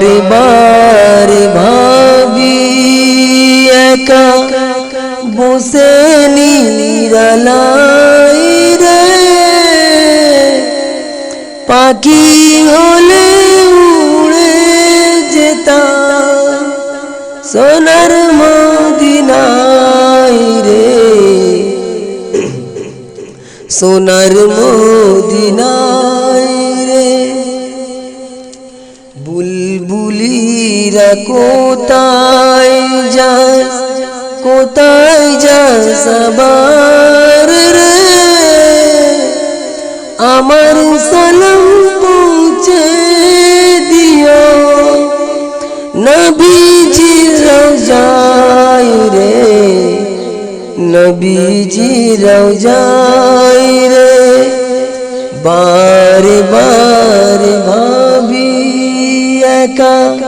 বারে বারে ভাবি একা বসে নিরালাই রে পাখি হলে উড়ে যেতাম সোনার মদিনাই রে সোনার মদিনাই কোথায় যায় কোথায় যায় সবার রে? আমার সালাম পৌঁছে দিও। নবীজি রওজায় রে নবীজি রওজায় রে। বারে বারে ভাবি একা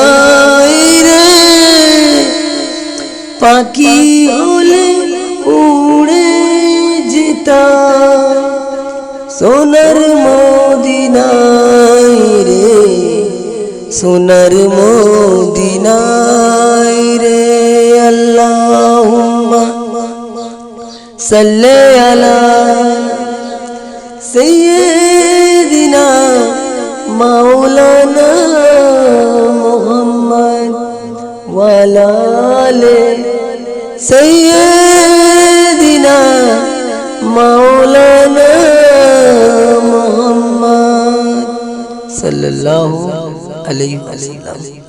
পাখি হলে উড়ে যেতাম সোনার মদিনাই রে, সোনার মদিনাই রে। আল্লাহুম্মা সাল্লি আলা সাইয়্যিদিনা মাওলানা মুহাম্মদ ওয়ালা আলি সাইয়্যিদিনা মাওলানা মুহাম্মদ সাল্লাল্লাহু আলাইহি ওয়াসাল্লাম।